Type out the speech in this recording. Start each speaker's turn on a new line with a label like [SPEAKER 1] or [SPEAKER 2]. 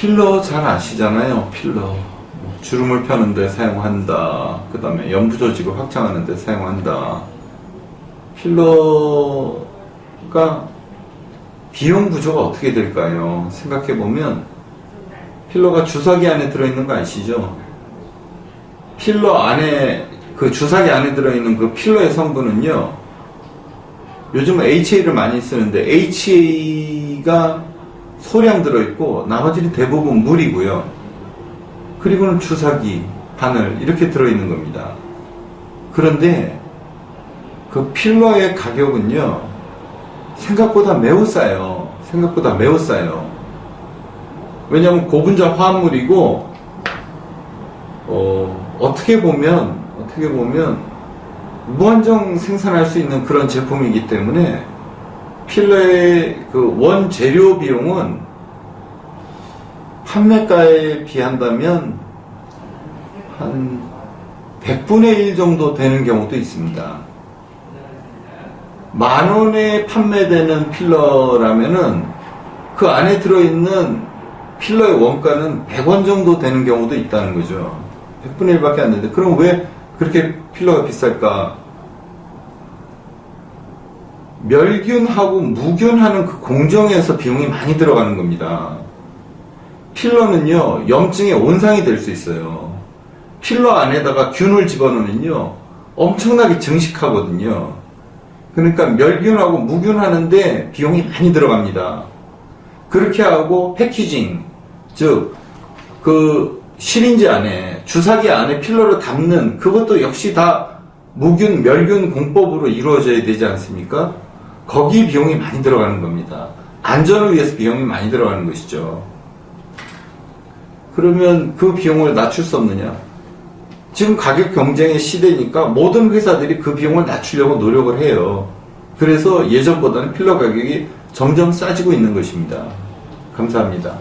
[SPEAKER 1] 필러 잘 아시잖아요. 필러. 뭐 주름을 펴는데 사용한다. 그 다음에 연부 조직을 확장하는데 사용한다. 필러가 비용 구조가 어떻게 될까요? 생각해 보면 필러가 주사기 안에 들어있는 거 아시죠? 필러 안에 그 주사기 안에 들어있는 그 필러의 성분은요. 요즘 은 HA를 많이 쓰는데 HA가 소량 들어있고 나머지는 대부분 물이고요. 그리고는 주사기, 바늘 이렇게 들어있는 겁니다. 그런데 그 필러의 가격은요. 생각보다 매우 싸요. 생각보다 매우 싸요. 왜냐하면 고분자 화합물이고 어, 어떻게 보면 어떻게 보면 무한정 생산할 수 있는 그런 제품이기 때문에 필러의 그 원재료 비용은 판매가에 비한다면 한 100분의 1 정도 되는 경우도 있습니다. 만 원에 판매되는 필러라면은 그 안에 들어있는 필러의 원가는 100원 정도 되는 경우도 있다는 거죠. 100분의 1밖에 안 되는데 그럼 왜 그렇게 필러가 비쌀까? 멸균하고 무균하는 그 공정에서 비용이 많이 들어가는 겁니다. 필러는요, 염증의 온상이 될 수 있어요. 필러 안에다가 균을 집어넣으면요, 엄청나게 증식하거든요. 그러니까 멸균하고 무균하는데 비용이 많이 들어갑니다. 그렇게 하고 패키징, 즉, 그 시린지 안에, 주사기 안에 필러를 담는 그것도 역시 다 무균, 멸균 공법으로 이루어져야 되지 않습니까? 거기 비용이 많이 들어가는 겁니다. 안전을 위해서 비용이 많이 들어가는 것이죠. 그러면 그 비용을 낮출 수 없느냐? 지금 가격 경쟁의 시대니까 모든 회사들이 그 비용을 낮추려고 노력을 해요. 그래서 예전보다는 필러 가격이 점점 싸지고 있는 것입니다. 감사합니다.